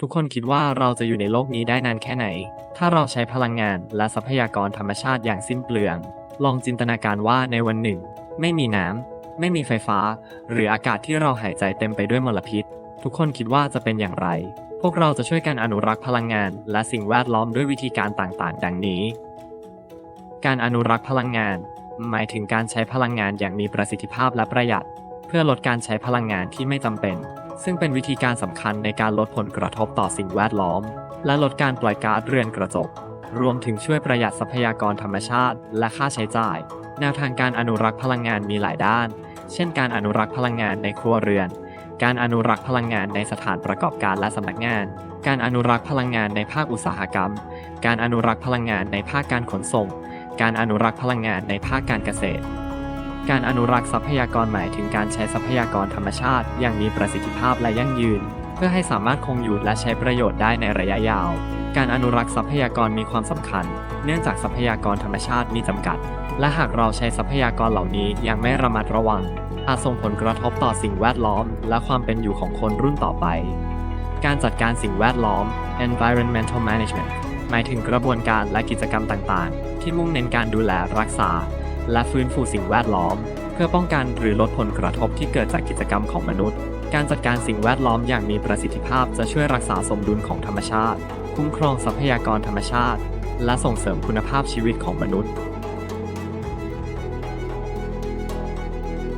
ทุกคนคิดว่าเราจะอยู่ในโลกนี้ได้นานแค่ไหน ถ้าเราใช้พลังงานและทรัพยากรธรรมชาติอย่างสิ้นเปลือง ลองจินตนาการว่าในวันหนึ่ง ไม่มีน้ำ ไม่มีไฟฟ้า หรืออากาศที่เราหายใจเต็มไปด้วยมลพิษ ทุกคนคิดว่าจะเป็นอย่างไร พวกเราจะช่วยกันอนุรักษ์พลังงาน และสิ่งแวดล้อมด้วยวิธีการต่างๆ ดังนี้ การอนุรักษ์พลังงาน หมายถึงการใช้พลังงานอย่างมีประสิทธิภาพและประหยัด เพื่อลดการใช้พลังงานที่ไม่จำเป็น ซึ่งเป็นวิธีการสำคัญในการลดผลกระทบต่อสิ่งแวดล้อม และลดการปล่อยก๊าซเรือนกระจก รวมถึงช่วยประหยัดทรัพยากรธรรมชาติ และค่าใช้จ่าย แนวทางการอนุรักษ์พลังงานมีหลายด้าน เช่น การอนุรักษ์พลังงานในครัวเรือน การอนุรักษ์พลังงานในสถานประกอบการและสำนักงาน การอนุรักษ์พลังงานในภาคอุตสาหกรรม การอนุรักษ์พลังงานในภาคการขนส่ง การอนุรักษ์พลังงานในภาคการเกษตร การอนุรักษ์ทรัพยากรหมายถึงการใช้ทรัพยากรธรรมชาติ อย่างมีประสิทธิภาพและยั่งยืน เพื่อให้สามารถคงอยู่และใช้ประโยชน์ได้ในระยะยาว การอนุรักษ์ทรัพยากรมีความสำคัญ เนื่องจากทรัพยากรธรรมชาติมีจำกัด และหากเราใช้ทรัพยากรเหล่านี้อย่างไม่ระมัดระวัง อาจส่งผลกระทบต่อสิ่งแวดล้อม และความเป็นอยู่ของคนรุ่นต่อไป การจัดการสิ่งแวดล้อม environmental management หมายถึงกระบวนการและกิจกรรมต่างๆ ที่มุ่งเน้นการดูแลรักษา และฟื้นฟูสิ่งแวดล้อม เพื่อป้องกันหรือลดผลกระทบที่เกิดจากกิจกรรมของมนุษย์ การจัดการสิ่งแวดล้อมอย่างมีประสิทธิภาพจะช่วยรักษาสมดุลของธรรมชาติ คุ้มครองทรัพยากรธรรมชาติ และส่งเสริมคุณภาพชีวิตของมนุษย์